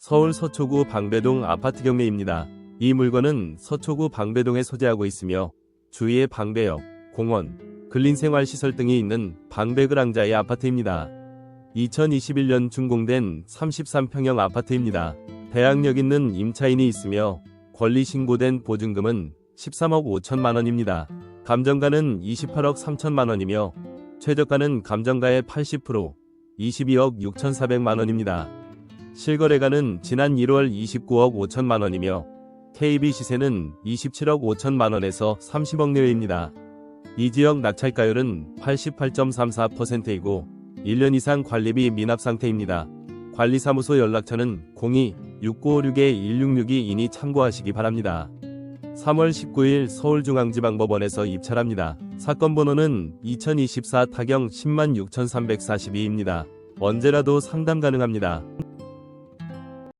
서울 서초구 방배동 아파트 경매입니다. 이 물건은 서초구 방배동에 소재하고 있으며 주위에 방배역, 공원, 근린생활시설 등이 있는 방배그랑자의 아파트입니다. 2021년 준공된 33평형 아파트입니다. 대학력 있는 임차인이 있으며 권리 신고된 보증금은 13억 5천만 원입니다. 감정가는 28억 3천만 원이며 최저가는 감정가의 80% 22억 6,400만 원입니다. 실거래가는 지난 1월 29억 5천만 원이며 KB 시세는 27억 5천만 원에서 30억 내외입니다. 이 지역 낙찰가율은 88.34%이고 1년 이상 관리비 미납 상태입니다. 관리사무소 연락처는 02-6956-1662이니 참고하시기 바랍니다. 3월 19일 서울중앙지방법원에서 입찰합니다. 사건 번호는 2024 타경 106,342입니다. 언제라도 상담 가능합니다.